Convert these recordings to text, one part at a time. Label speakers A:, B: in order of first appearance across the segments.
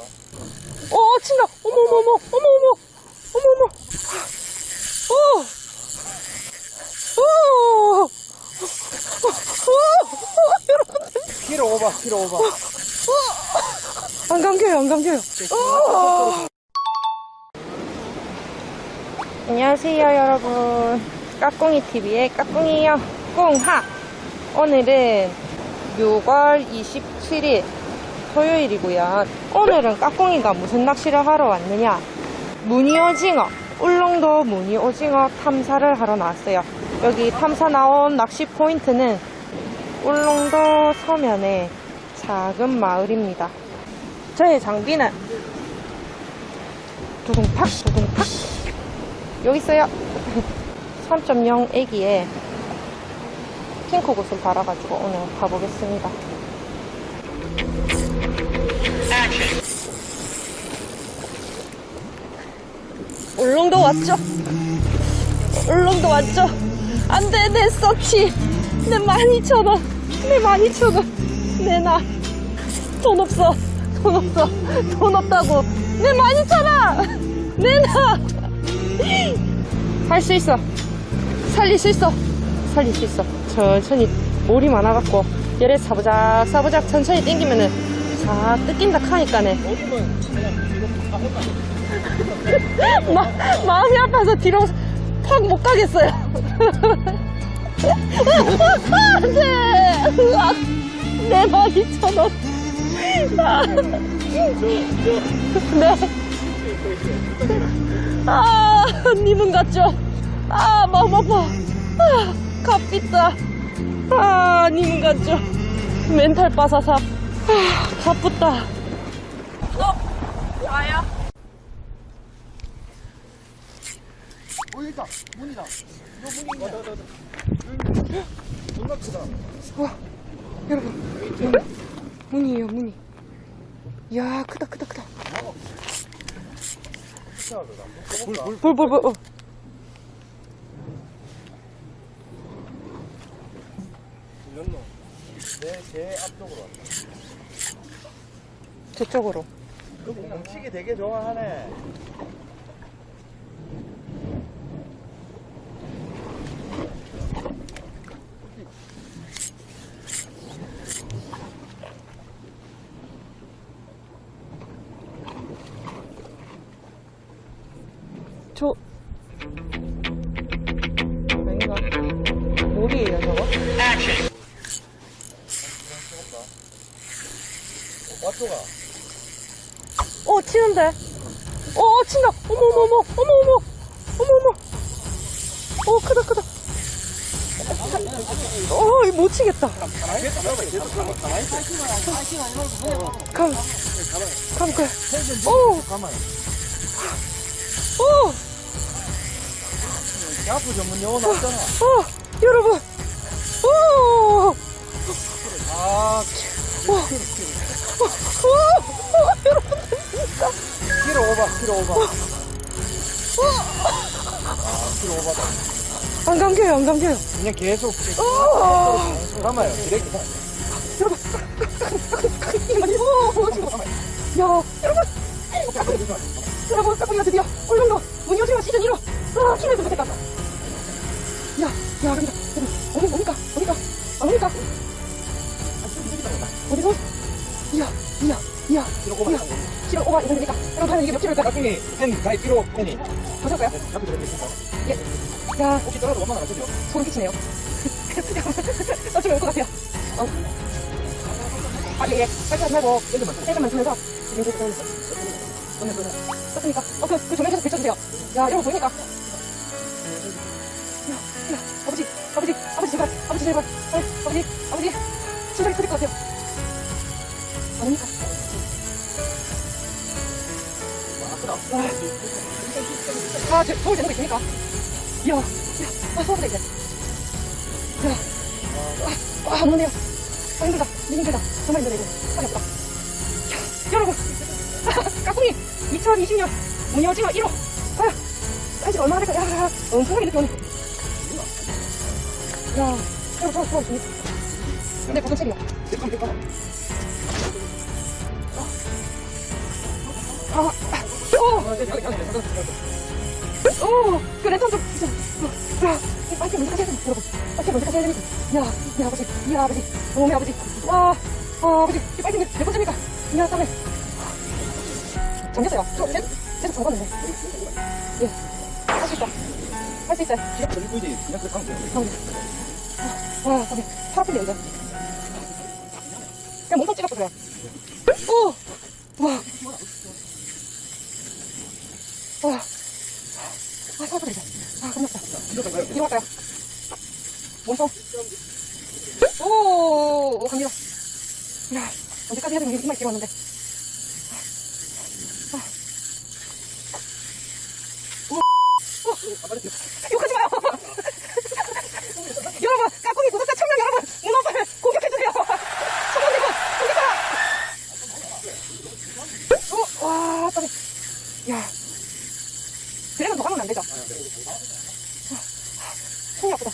A: 어, 친다. 어머, 어머, 어머, 어머, 어머, 어머, 어머. 어, 어, 어, 어, 여러분.
B: 키로 오바, 키로 오바.
A: 안 감겨요, 안 감겨요. 어. 안녕하세요, 여러분. 까꿍이 TV의 까꿍이에요. 꿍하. 오늘은 6월 27일 토요일이고요. 오늘은 까꿍이가 무슨 낚시를 하러 왔느냐? 무늬 오징어, 울릉도 무늬 오징어 탐사를 하러 나왔어요. 여기 탐사 나온 낚시 포인트는 울릉도 서면의 작은 마을입니다. 저의 장비는 두둥탁 두둥탁 여기 있어요 3.0 애기에 핑크굿을 달아가지고 오늘 가보겠습니다 왔죠? 울릉도 왔죠? 안 돼 내 서치 내 12,000원 내 12,000원 내놔 돈 없어. 돈 없어. 돈 없다고. 내 많이 쳐라 내놔 할수 있어. 살릴 수 있어. 살릴 수 있어. 천천히 물이 많아갖고 열에 사부작 사부작 천천히 당기면은 싹 뜯긴다 카니까네 마, 마음이 아파서 뒤로 팍 못 가겠어요 안돼 으악 내 12,000원 네. 아, 님은 같죠? 아, 마음 아파. 아, 값비싸. 아, 님은 같죠? 멘탈 빠사사. 아, 가쁘다. 어? 와요?
B: 어, 여기다. 문이다. 이거 문인가? 존나 크다.
A: 와, 여러분. 문, 문이에요, 문이. 이야, 크다, 크다, 크다. 볼, 볼, 볼. 어.
B: 들렸노? 내, 제 앞쪽으로 왔다.
A: 저쪽으로.
B: 그 뭉치기 되게 좋아하네.
A: 저. 아닌가? 뭘이에요, 저거?
B: 왔도가.
A: 어, 치는데? 어, 어, 친다! 어머, 어머, 어머, 어머, 어머! 어머, 어머! 어, 크다, 크다. 어, 못 치겠다. 감, 감, 그. 오,
B: 가만.
A: 오,
B: 야프 전문 영어 나왔잖아.
A: 어, 여러분. 오,
B: 아,
A: 오, 오, 여러분.
B: 키로 오바, 키로 오바. 아, 키로 오바다.
A: 안 감겨요, 안 감겨요.
B: 그냥 계속.
A: 여러분. 오, 지금. 야, 여러분. 여러분, 까꿍이가 드디어 울릉도 문효지마 시즌 1호 아, 힘을 부족했다. 야, 야, 여기다. 과연 이게 몇 킬로일까?
B: 가끔이 펜, 가이 키로 펜이.
A: 보실까요?
B: 앞에 들어있습니다.
A: 예. 야,
B: 혹시 떨어도 원만 안 하시죠?
A: 소름 끼치네요. 어쩌면 올 것 같아요. 어. 아, 예, 예. 빨리 말고, 살짝만 주면서, 오늘, 오늘. 떴습니까? 어, 그, 그 조명 계속 비춰주세요. 야, 이런 거 보이니까. 야, 야, 아버지, 아버지, 아버지 제발, 아버지 제발. 아, 저, 서울 거 있습니까? 이야, 야, 아, 서울대 이제. 야, 아, 아, 안 오네요. 아, 힘들다. 너무 힘들다. 정말 힘들다, 이거. 빨리 없다. 야, 여러분. 까꿍이 2020년 무녀징어 1호. 아, 사실 얼마나 될까? 야, 엄청나게 늦게 오네. 야, 여러분, 좋아, 좋아. 근데 무슨 책이야?
B: 잠깐, 잠깐.
A: 아, 오,
B: 아, 네, 잠깐, 잠깐.
A: 오, 그 랜턴 좀, 진짜. 야, 이 빨리 먼저 가셔야 됩니다, 여러분. 빨리 먼저 가셔야 됩니다. 야, 야, 아버지, 야, 아버지, 어머니, 아버지. 와, 아, 아버지, 이 빨리 몇 번째입니까? 야, 땀에. 잠겼어요. 저, 쟤, 쟤도 잠궜는데. 예, 할 수 있다. 할 수 있어요.
B: 시간 걸릴 뿐이지. 그냥 그렇게 하면 돼.
A: 와, 땀에. 팔 아픈데, 이제. 그냥 몸통 그래요. 오! 와. 와. 아, 살아보자, 이제. 아, 겁났다.
B: 이거 좀 가요.
A: 이거 할까요? 몸통. 오, 오, 갑니다. 야, 언제까지 해야 되면 이만 길어왔는데. 욕하지 마요! 여러분, 까꿍이 구독자 천명 여러분, 문어발 공격해주세요! 천명이고, 공격하! 어, 와, 땀이. 야. 그래면 더 가면 안 되죠? 손이 아프다.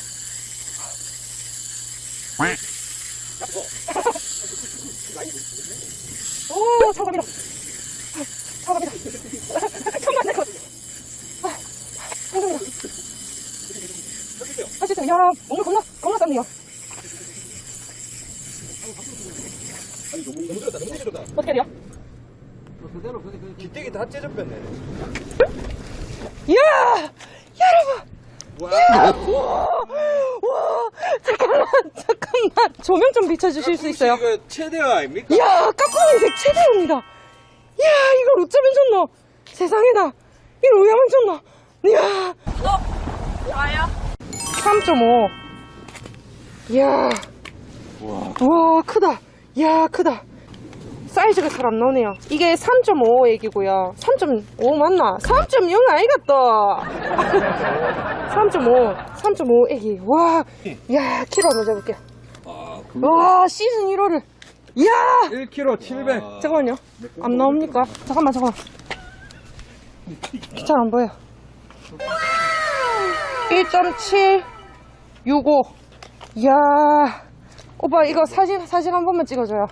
A: 오, 장갑이다. 장갑이다. 정말 내 것. 아, 장갑이다. 아, 진짜, 야, 오늘 겁나, 겁나 쌌네요.
B: 아니, 너무, 너무 들었다. 너무 들었다.
A: 어떻게 돼요?
B: 그대로, 근데 그 기대기 다 째졌겠네.
A: 이야! 여러분!
B: 와.
A: 와, 잠깐만, 잠깐만. 조명 좀 비춰주실 수 있어요?
B: 이거 최대화 아닙니까?
A: 이야, 까꿍이색 최대입니다. 이야, 이걸 어쩌면 좋노? 세상에나. 이걸 왜 하면 좋노? 이야. 어, 와요? 3.5. 이야. 와, 크다. 이야, 크다. 사이즈가 잘 안 나오네요. 이게 3.5 액이고요. 3.5 맞나? 3.0 아니겠다. 3.5, 3.5 액이. 와, 야, 키로 한번 재볼게요.
B: 아,
A: 와, 시즌 1호를. 이야!
B: 1kg 700.
A: 잠깐만요. 안 나옵니까? 잠깐만, 잠깐만. 잘안 보여. 1.7, 65. 이야. 오빠, 이거 사진, 사진 한 번만 찍어줘요.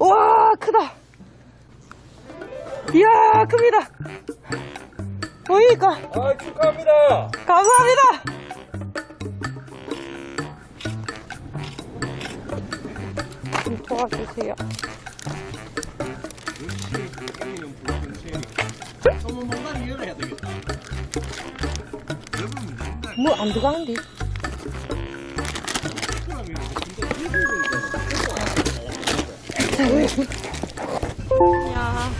A: 우와, 크다. 이야, 큽니다. 보이니까.
B: 아, 축하합니다.
A: 감사합니다. 좀 도와주세요. 뭐 안 들어가는데? 야,